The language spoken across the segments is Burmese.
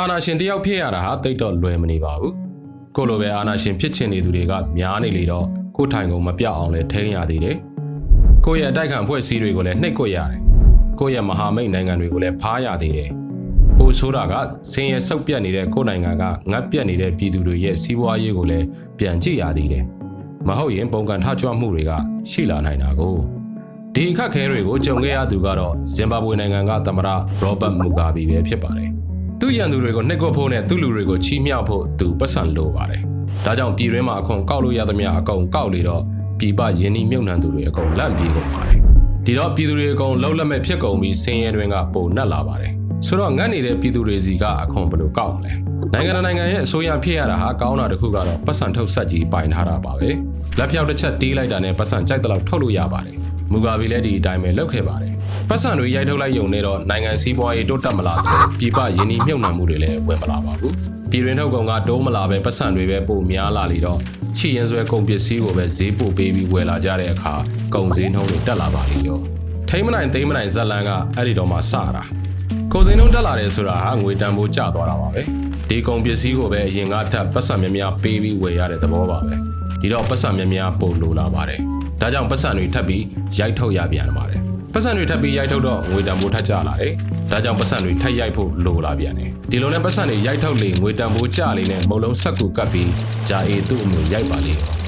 အာနာရှင်တယောက်ဖြစ်ရတာဟာတိတ်တော့လွယ်မနေပါဘူးကိုလိုပဲအာနာရှင်ဖြစ်ချင်နေသူတွေကများနေလေတော့ကိုထိုင်ကုန်မပြောက်အောင်လဲထိန်းရသေးတယ်ကိုရဲ့အတိုက်ခံဖွဲ့စည်းတွေကိုလည်းနှိပ်ကွက်ရတယ်ကိုရဲ့မဟာမိတ်နိုင်ငံတွေကိုလည်းဖားရသေးတယ်ပိုဆိုးတာကဆင်းရဲဆုပ်ပြတ်နေတဲ့ကိုနိုင်ငံကငတ်ပြတ်နေတဲ့ပြည်သူတွေရဲ့စီးပွားရေးကိုလည်းပြန်ကြည့်ရသေးတယ်မဟုတ်ရင်ပုံကန်ထကြွမှုတွေကရှိလာနိုင်တာကိုဒီအခက်အခဲတွေကိုကြုံခဲ့ရသူကတော့ဇင်ဘာဘွေနိုင်ငံကသမ္မတရောဘတ်မူဂါဘီပဲဖြစ်ပါတယ် သူ့ရန်သူတွေကိုနှိပ်ကွပ်ဖို့နဲ့သူ့လူတွေကိုချီးမြှောက်ဖို့သူပတ်စံလိုပါတယ်ဒါကြောင့်ပြည်တွင်းမှာအခွန်ကောက်လို့ရသမျှအကုန်ကောက်လေတော့ပြည်ပယင်းနှိမြုပ်နှံသူတွေအကုန်လန့်ပြေကုန်ပါတယ်ဒီတော့ပြည်သူတွေအကုန်လှုပ်လက်မဲ့ဖြစ်ကုန်ပြီးဆင်းရဲတွင်ကပုံနှက်လာပါတယ်ဆိုတော့ငတ်နေတဲ့ပြည်သူတွေစီကအခွန်ဘယ်လိုကောက်မလဲနိုင်ငံတော်နိုင်ငံရဲ့အစိုးရဖြစ်ရတာဟာကောင်းတာတစ်ခုကတော့ပတ်စံထုတ်ဆက်ကြီးပိုင်ထားတာပါပဲလက်ဖြောက်တစ်ချက်တီးလိုက်တာနဲ့ပတ်စံကြိုက်တဲ့လောက်ထုတ်လို့ရပါတယ် မူဂါဘီလည်းဒီအတိုင်းပဲလုပ်ခဲ့ပါတယ်ပတ်စံတွေရိုက်ထုတ်လိုက်ယုံနေတော့နိုင်ငံစည်းပွားရေးတိုးတက်မလာသလိုပြည်ပယင်းနှိမြုပ်နှံမှုတွေလည်းဝင်မလာပါဘူးပြည်တွင်းထုတ်ကုန်ကတိုးမလာပဲပတ်စံတွေပဲပိုများလာလေတော့ချီရင်ဆွဲကုန်ပစ္စည်းကိုပဲဈေးပိုပေးပြီးဝယ်လာကြတဲ့အခါကုန်ဈေးနှုန်းတွေတက်လာပါလေရောထိမ့်မနိုင်သိမ့်မနိုင်ဇက်လန်ကအဲ့ဒီတော့မှစတာကုန်ဈေးနှုန်းတက်လာတယ်ဆိုတာဟာငွေတန်ဖိုးကျသွားတာပါပဲဒီကုန်ပစ္စည်းကိုပဲအရင်ကထပ်ပတ်စံများများပေးပြီးဝယ်ရတဲ့သဘောပါပဲဒီတော့ပတ်စံများများပို့လိုလာပါတယ် ဒါကြောင့်ပတ်စံတွေထပ်ပြီးရိုက်ထုတ်ရပြန်ပါတယ်ပတ်စံတွေထပ်ပြီးရိုက်ထုတ်တော့ငွေတန်ဖိုးထပ်ကျလာတယ်ဒါကြောင့်ပတ်စံတွေထပ်ရိုက်ဖို့လိုလာပြန်တယ်ဒီလိုနဲ့ပတ်စံတွေရိုက်ထုတ်လေငွေတန်ဖိုးကျလေနဲ့မုံလုံးဆက်ကူကပ်ပြီးဂျာအေသူ့အမျိုးရိုက်ပါလေရော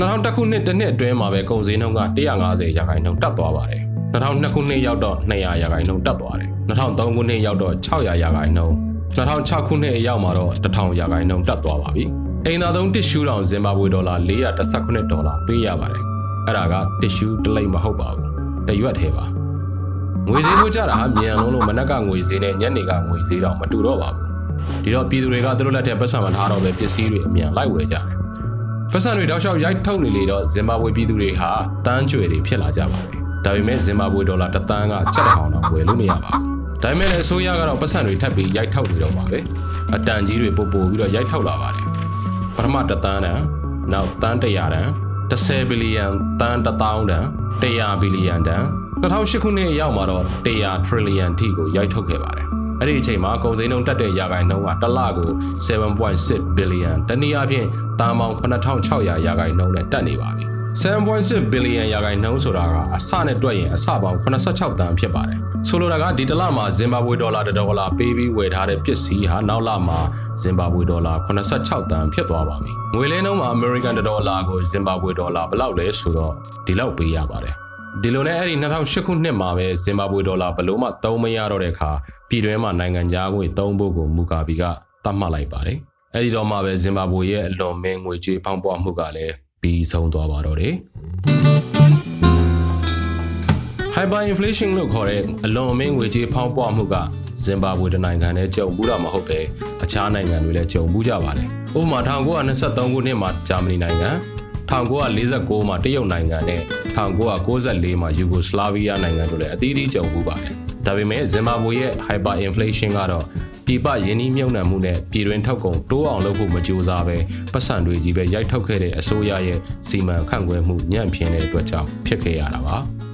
2000ခုနှစ်တစ်နှစ်အတွင်းမှာပဲကုန်စည်နှုန်းက150ရာခိုင်နှုန်းတက်သွားပါတယ်2002ခုနှစ်ရောက်တော့200ရာခိုင်နှုန်းတက်သွားတယ်2003ခုနှစ်ရောက်တော့600ရာခိုင်နှုန်း2006ခုနှစ်အရောက်မှာတော့1000ရာခိုင်နှုန်းတက်သွားပါပြီအိမ်သာသုံးတစ်ရှူးတောင်ဇင်ဘာဘွေဒေါ်လာ419ဒေါ်လာပေးရပါတယ် အဲ့ဒါကတစ်ရှူးတစ်လိမ့်မဟုတ်ပါဘူးတရွက်သေးပါငွေစည်းထိုးကြတာဟာမြန်လုံးလို့မနက်ကငွေစည်းနဲ့ညနေကငွေစည်းတော့မတူတော့ပါဘူးဒီတော့ပြည်သူတွေကသူတို့လက်ထက်ပတ်စံမထားတော့ပဲပစ္စည်းတွေအမြန်လိုက်ဝယ်ကြတယ်ပတ်စံတွေတောက်လျှောက်ရိုက်ထုတ်နေလေတော့ဇင်ဘာဘွေပြည်သူတွေဟာတန်းကြွယ်တွေဖြစ်လာကြပါတယ်ဒါပေမဲ့ဇင်ဘာဘွေဒေါ်လာတစ်သန်းကချက်တစ်ထောင်တော့ဝယ်လို့မရပါဘူးဒါပေမဲ့လည်းအစိုးရကတော့ပတ်စံတွေထပ်ပြီးရိုက်ထုတ်နေတော့ပါပဲအတန်ကြီးတွေပို့ပို့ပြီးတော့ရိုက်ထုတ်လာပါတယ်ပထမတစ်သန်းတန်းနောက်တန်း100တန်း 10ဘီလီယံတန်း1000တန်း100ဘီလီယံတန်း2008ခုနှစ်အရောက်မှာတော့100 trillion ထိကိုရိုက်ထုတ်ခဲ့ပါတယ်အဲ့ဒီအချိန်မှာကုန်စည်နှုန်းတက်တဲ့ရာခိုင်နှုန်းကတစ်လကို7.6 billion တနည်းအားဖြင့်တန်ပေါင်း9600ရာခိုင်နှုန်းနဲ့တက်နေပါပြီ 7.6 billion ရာခိုင်နှုန်းဆိုတာကအစနဲ့တွက်ရင်အစပေါင်း86တန်ဖြစ်ပါတယ်ဆိုလိုတာကဒီတစ်လမှာဇင်ဘာဘွေဒေါ်လာ1ဒေါ်လာပေးပြီးဝယ်ထားတဲ့ပစ္စည်းဟာနောက်လမှာဇင်ဘာဘွေဒေါ်လာ86တန်ဖြစ်သွားပါပြီငွေလဲနှုန်းမှာ American ဒေါ်လာကိုဇင်ဘာဘွေဒေါ်လာဘယ်လောက်လဲဆိုတော့ဒီလောက်ပေးရပါတယ်ဒီလိုနဲ့အဲ့ဒီ2008ခုနှစ်မှာပဲဇင်ဘာဘွေဒေါ်လာဘလို့မှသုံးမရတော့တဲ့အခါပြည်တွင်းမှာနိုင်ငံခြားငွေသုံးဖို့ကိုမူကာဘီကသတ်မှတ်လိုက်ပါတယ်။အဲ့ဒီတော့မှပဲဇင်ဘာဘွေရဲ့အလွန်မင်းငွေကြေးဖောင်းပွားမှုကလည်း ပြီးဆုံးသွားပါတော့တယ်။ Hyperinflation လို့ခေါ်တဲ့အလွန်အမင်းငွေကြေးဖောင်းပွားမှုကဇင်ဘာဘွေတနိုင်ငံနဲ့ကြုံဘူးတာမဟုတ်ပဲအခြားနိုင်ငံတွေလည်းကြုံဘူးကြပါတယ်။ဥပမာ1923ခုနှစ်မှာဂျာမနီနိုင်ငံ1949မှာတရုတ်နိုင်ငံနဲ့1994မှာယူဂိုစလာဗီးယားနိုင်ငံတို့လည်းအသီးသီးကြုံဘူးပါတယ်။ဒါပေမဲ့ဇင်ဘာဘွေရဲ့ hyperinflation ကတော့ ပြည်ပယင်းနှီးမြုပ်နှံမှုနဲ့ပြည်တွင်းထုတ်ကုန်တိုးအောင်လုပ်ဖို့မကြိုးစားပဲပတ်စံတွေကြီးပဲရိုက်ထုတ်ခဲ့တဲ့အစိုးရရဲ့စီမံခန့်ခွဲမှုညံ့ဖျင်းတဲ့အတွက်ကြောင့်ဖြစ်ခဲ့ရတာပါ။